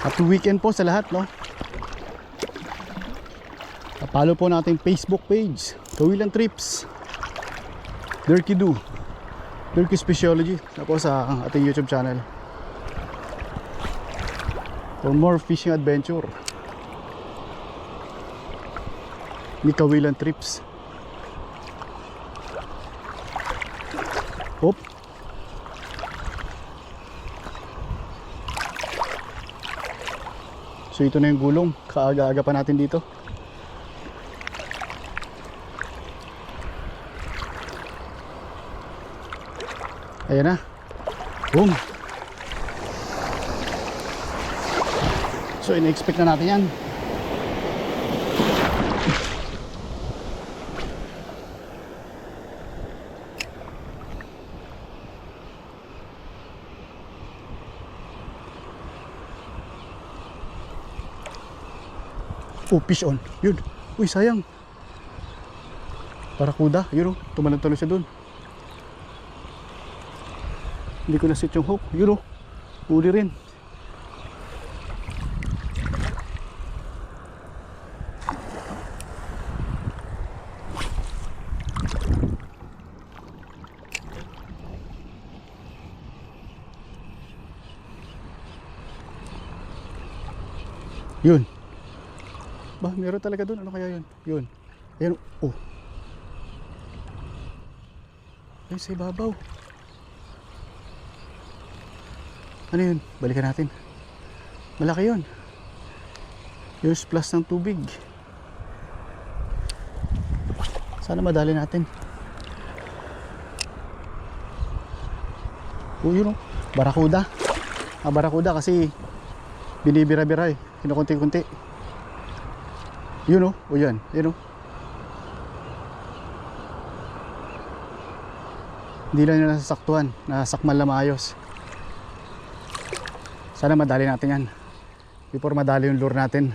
Happy weekend po sa lahat, no? Follow po natin Facebook page, Kawilan Trips, Dirky Do, Dirky Speciology, na po sa ating YouTube channel. For more fishing adventure. Ni Kawilan Trips. Hop. So ito na yung gulong. Kaaga-aga pa natin dito. Ayan na. Boom. So in-expect na natin yan. Oh, fish on. Yun. Uy, sayang. Barakuda. Yun oh. Tumalon-talon siya dun. Hindi ko na-set yung hook. Yun oh. Uli rin. Yun. Ba, meron talaga doon. Ano kaya yun? Yun. Ayan. Oh. Ay, sa ibabaw. Ano yun? Balikan natin. Malaki yun. Use plus ng tubig. Sana madali natin. Oh, yun oh. Barakuda. Ah, barakuda kasi binibira-bira eh. Kinukunti-kunti. Yun oh. O yan. Yun oh. Hindi lang nila nasasaktuhan. Nasakmal na maayos. Sana madali natin yan. Before madali yung lure natin.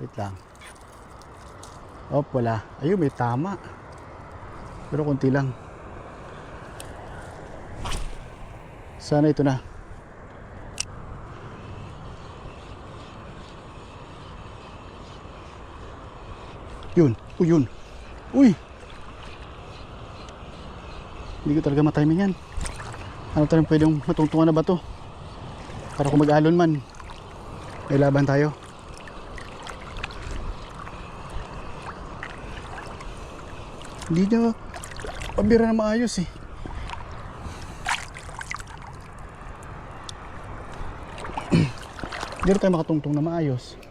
Wait lang. Oh, wala. Ayun, may tama. Pero konti lang. Sana ito na. Yun. Uy, yun. Uy! Hindi ko talaga matiming yan. Ano talagang pwedeng matungtungan na ba to? Para kung mag-alon man, may laban tayo. Hindi niya pabira na maayos eh. Hindi tayo makatungtong na maayos.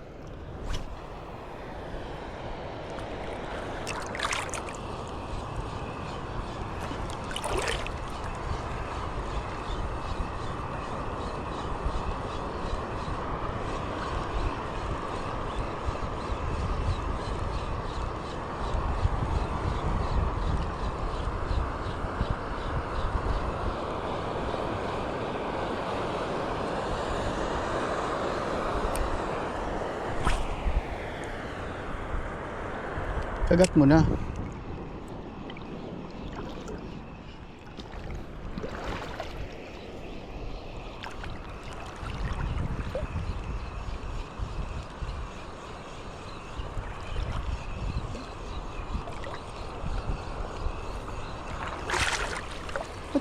Kagat mo na. Ba't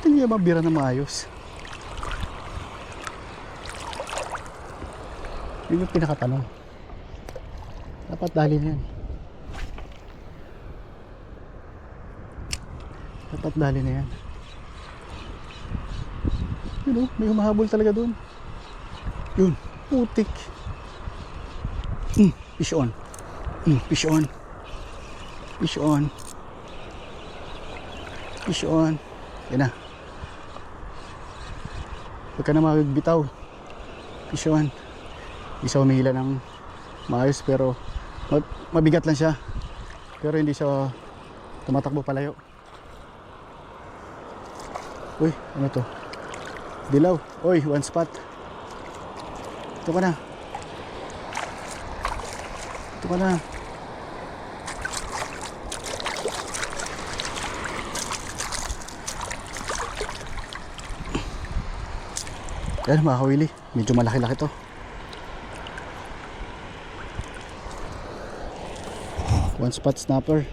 hindi mabira na maayos? Yun yung pinakatanong. Dapat dali na yan. Dapat dali na yan. Yun oh, may humahabol talaga doon. Yun, putik. Mm, fish on. Mm, fish on. Fish on. Fish on. Yan na. Huwag ka na magbitaw. Fish on. Hindi siya humihila ng maayos pero mab- mabigat lang siya. Pero hindi siya tumatakbo palayo. Uy, ano to? Dilaw. Uy, one spot. Ito ka na. Ito ka na. Yan mga kawili. Medyo malaki-laki to. One spot snapper.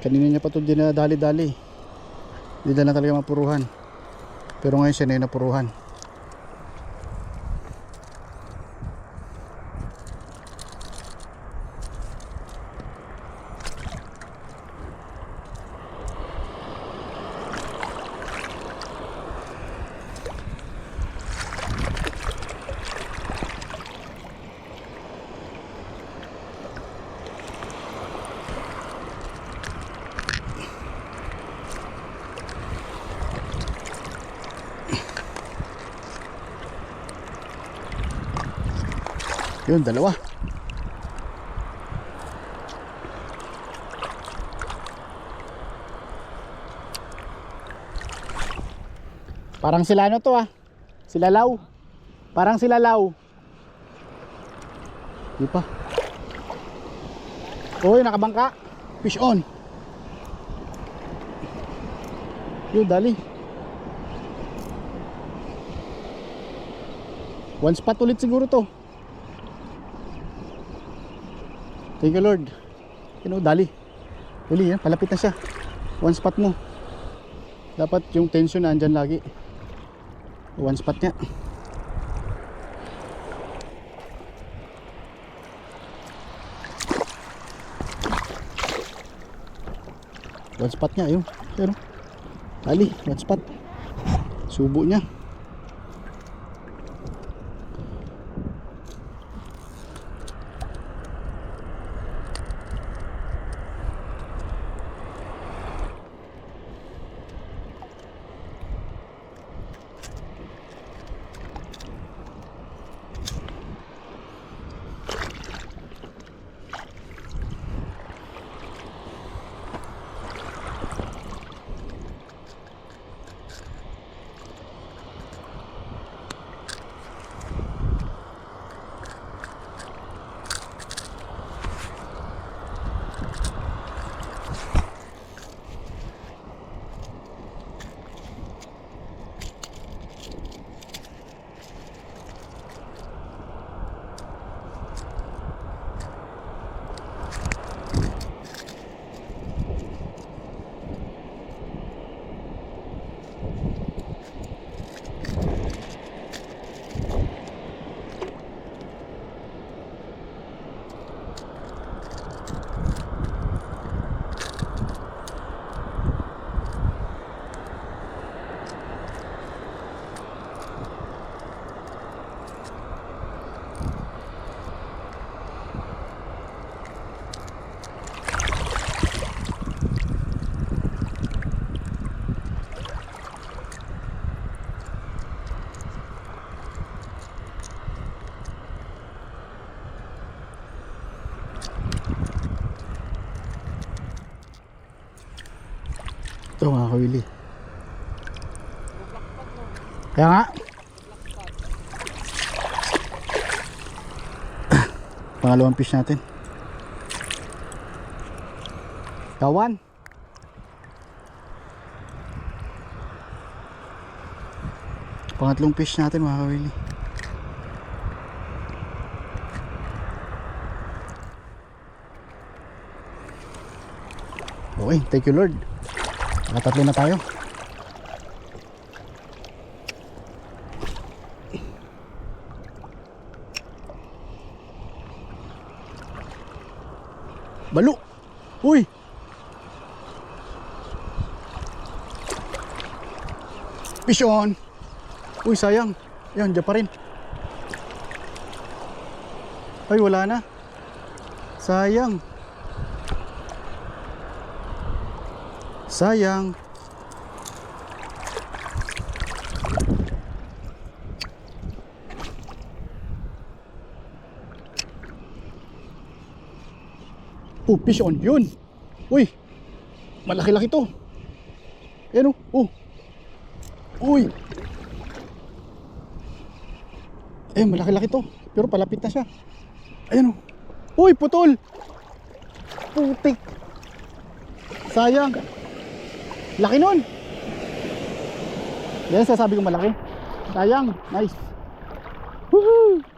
Kanina niya pa ito dinadali-dali. Hindi na lang talaga mapuruhan. Pero ngayon siya na yung napuruhan. Yun, dalawa. Parang sila ano to ah. Sila law. Parang sila law. Di pa. Uy, nakabangka. Fish on. Yun, dali. One spot ulit siguro to. Thank you Lord. You dali. Dali yan, palapit na siya. One spot mo. Dapat yung tension na andyan lagi. One spot niya. One spot niya, yun. Pero, dali, one spot. Subo niya. Ito mga kawili. Kaya nga. Pangalawang fish natin. Kawan. Pangatlong fish natin mga kawili. Okay, thank you Lord. Nakatatlo na tayo. Balo! Uy! Fish! Uy, sayang. Yan, dyan pa rin. Ay, wala na. Sayang. Sayang. Oh, fish on. Yun. Uy. Malaki-laki to. Ayan oh. Oh. Uy. Eh, malaki-laki to. Pero palapit na siya. Ayan oh. Uy, putol. Putik. Sayang. Laki nun. Yan, sasabi ko malaki. Sayang. Nice. Woohoo!